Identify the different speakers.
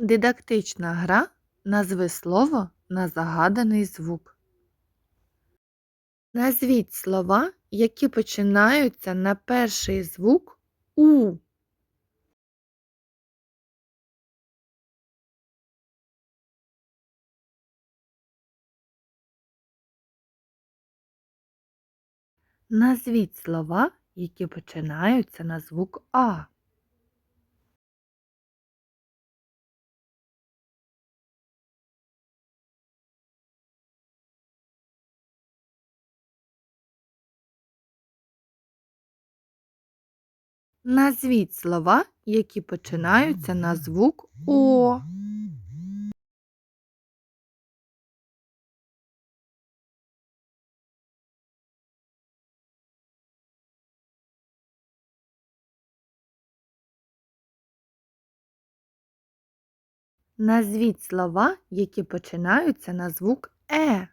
Speaker 1: Дидактична гра назви слово на загаданий звук. Назвіть слова, які починаються на перший звук У. Назвіть слова, які починаються на звук А. Назвіть слова, які починаються на звук О. Назвіть слова, які починаються на звук Е.